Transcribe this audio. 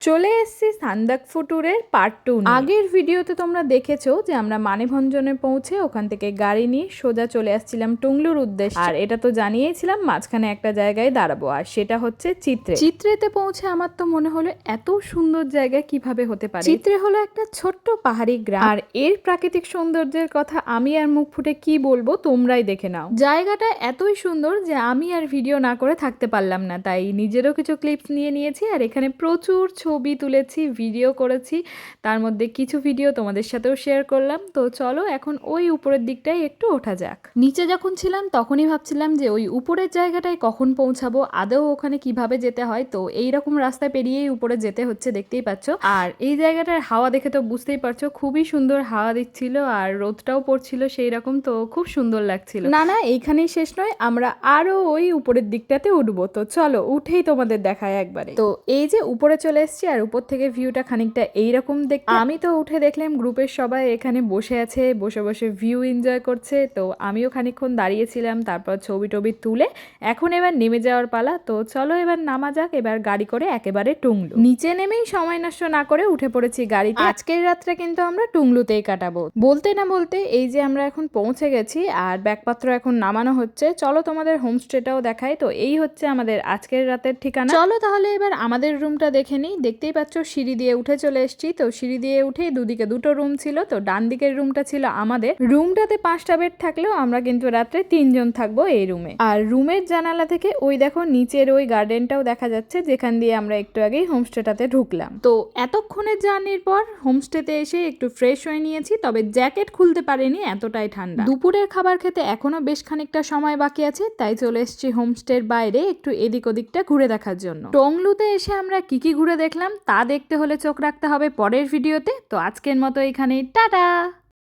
চলে এসেছি সান্দাক ফুটুরের part two আগের ভিডিওতে তোমরা দেখেছ যে আমরা মানেভঞ্জনে পৌঁছে ওখান থেকে গাড়ি নিয়ে সোজা চলে আসছিলাম টুংলুর উদ্দেশ্যে। আর এটা তো জানিয়েছিলাম, মাঝখানে একটা জায়গায় দাঁড়াবো। আর সেটা হচ্ছে চিত্রে। চিত্রেতে পৌঁছে আমার তো মনে হলো এত সুন্দর জায়গা কীভাবে হতে পারে। চিত্রে হলো একটা ছোট্ট পাহাড়ি গ্রাম। আর এর প্রাকৃতিক সৌন্দর্যের কথা আমি আর মুখ ফুটে কি বলব তোমরাই দেখে নাও। জায়গাটা এতই সুন্দর যে আমি আর ভিডিও না করে থাকতে পারলাম না। তাই নিজেরও কিছু ক্লিপস নিয়ে নিয়েছি আর এখানে প্রচুর ছবি তুলেছি ভিডিও করেছি। তার মধ্যে কিছু ভিডিও তোমাদের সাথেও শেয়ার করলাম। তো চলো এখন ওই উপরের দিকটাই একটু ওঠা যাক। নিচে যখন ছিলাম তখনই ভাবছিলাম যে ওই উপরের জায়গাটায় কখন পৌঁছাবো আদৌ ওখানে কীভাবে যেতে হয়? তো এই রকম রাস্তা পেরিয়েই উপরে যেতে হচ্ছে দেখতেই পাচ্ছ। আর এই জায়গাটার হাওয়া দেখে তো বুঝতেই পারছ খুবই সুন্দর হাওয়া দিচ্ছিল আর রোদটাও পড়ছিল সেই রকম তো খুব সুন্দর লাগছিল। না না এইখানেই শেষ নয় আমরা আরও ওই উপরের দিকটাতে উঠবো। তো চলো উঠেই তোমাদের দেখায় একবারে। তো এই যে উপরে চলে এসেছি আর উপর থেকে ভিউটা খানিকটা এইরকম দেখ আমি তো উঠে দেখলাম গ্রুপের সবাই এখানে বসে আছে, বসে বসে ভিউ এনজয় করছে। তো আমিও খানিকক্ষণ দাঁড়িয়েছিলাম তারপর ছবি টবি তুলে এখন এবার নেমে যাওয়ার পালা। তো চলো এবার নামা যাক, এবার গাড়ি করে একেবারে টুংলু। নিচে নেমেই সময় নষ্ট না করে উঠে পড়েছি গাড়িতে। আজকের রাত্রে কিন্তু আমরা টুংলুতেই কাটাবো। বলতে না বলতে এই যে আমরা এখন পৌঁছে গেছি আর ব্যাগপত্র এখন নামানো হচ্ছে, চলো তোমাদের হোমস্টেটাও দেখাই। তো এই হচ্ছে আমাদের আজকের রাতের ঠিকানা। চলো তাহলে এবার আমাদের রুমটা দেখে নিই দেখতেই পাচ্ছ, সিঁড়ি দিয়ে উঠে চলে এসেছি। তো সিঁড়ি দিয়ে উঠে দুদিকে দুটো রুম ছিল, তো ডান দিকের রুমটা ছিল আমাদের। রুমটাতে পাঁচটা বেড থাকলেও আমরা কিন্তু রাত্রে তিনজন থাকব এই রুমে। আর রুমের জানালা থেকে ওই দেখো নিচের ওই গার্ডেনটাও দেখা যাচ্ছে, যেখান দিয়ে আমরা একটু আগেই হোমস্টেটাতে ঢুকলাম। তো এতক্ষণের জার্নির পর হোমস্টেতে এসে একটু ফ্রেশ হয়ে নিয়েছি, তবে জ্যাকেট খুলতে পারিনি, এতটাই ঠান্ডা। দুপুরের খাবার খেতে এখনও বেশ খানিকটা সময় বাকি আছে, তাই চলে এসেছি হোমস্টের বাইরে একটু এদিক ওদিকটা ঘুরে দেখার জন্য। টংলুতে এসে আমরা কি কি ঘুরে দেখলাম তা দেখতে হলে চোখ রাখতে হবে পরের ভিডিওতে। তো আজকের মতো এখানেই। টাটা!